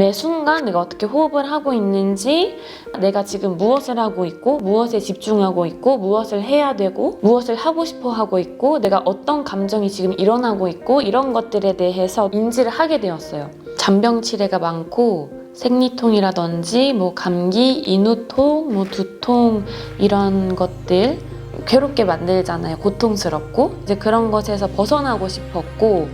매 순간 내가 어떻게 호흡을 하고 있는지, 내가 지금 무엇을 하고 있고, 무엇에 집중하고 있고, 무엇을 해야 되고, 무엇을 하고 싶어 하고 있고, 내가 어떤 감정이 지금 일어나고 있고, 이런 것들에 대해서 인지를 하게 되었어요. 잔병 치레가 많고, 생리통이라든지, 뭐 감기, 인후통, 뭐 두통, 이런 것들, 괴롭게 만들잖아요. 고통스럽고. 이제 그런 것에서 벗어나고 싶었고,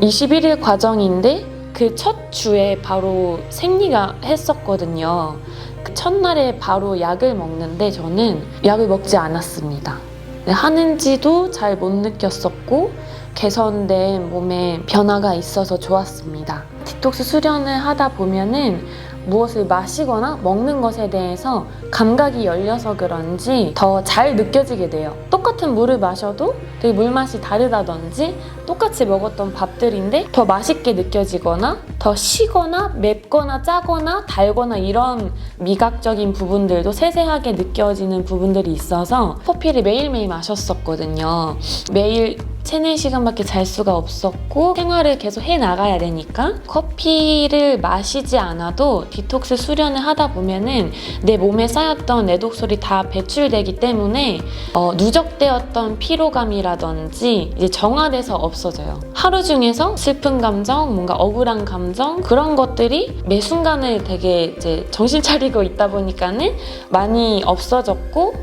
21일 과정인데, 그 첫 주에 바로 생리가 했었거든요. 그 첫날에 바로 약을 먹는데 저는 약을 먹지 않았습니다. 네, 하는지도 잘 못 느꼈었고 개선된 몸에 변화가 있어서 좋았습니다. 디톡스 수련을 하다 보면은 무엇을 마시거나 먹는 것에 대해서 감각이 열려서 그런지 더 잘 느껴지게 돼요. 똑같은 물을 마셔도 되게 물맛이 다르다든지 똑같이 먹었던 밥들인데 더 맛있게 느껴지거나 더 시거나 맵거나 짜거나 달거나 이런 미각적인 부분들도 세세하게 느껴지는 부분들이 있어서 커피를 매일매일 마셨었거든요. 매일 3, 4시간밖에 잘 수가 없었고 생활을 계속 해 나가야 되니까 커피를 마시지 않아도 디톡스 수련을 하다 보면은 내 몸에 쌓였던 내독솔이 다 배출되기 때문에 어, 누적되었던 피로감이라든지 이제 정화돼서 없어져요. 하루 중에서 슬픈 감정, 뭔가 억울한 감정 그런 것들이 매 순간을 되게 이제 정신 차리고 있다 보니까는 많이 없어졌고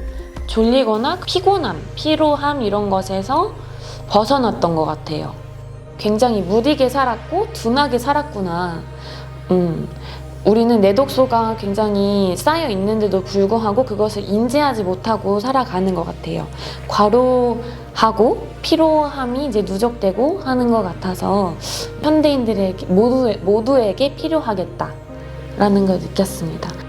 졸리거나 피곤함, 피로함 이런 것에서 벗어났던 것 같아요. 굉장히 무디게 살았고 둔하게 살았구나. 음, 우리는 내 독소가 굉장히 쌓여 있는데도 불구하고 그것을 인지하지 못하고 살아가는 것 같아요. 과로하고 피로함이 이제 누적되고 하는 것 같아서 현대인들에게 모두, 모두에게 필요하겠다라는 걸 느꼈습니다.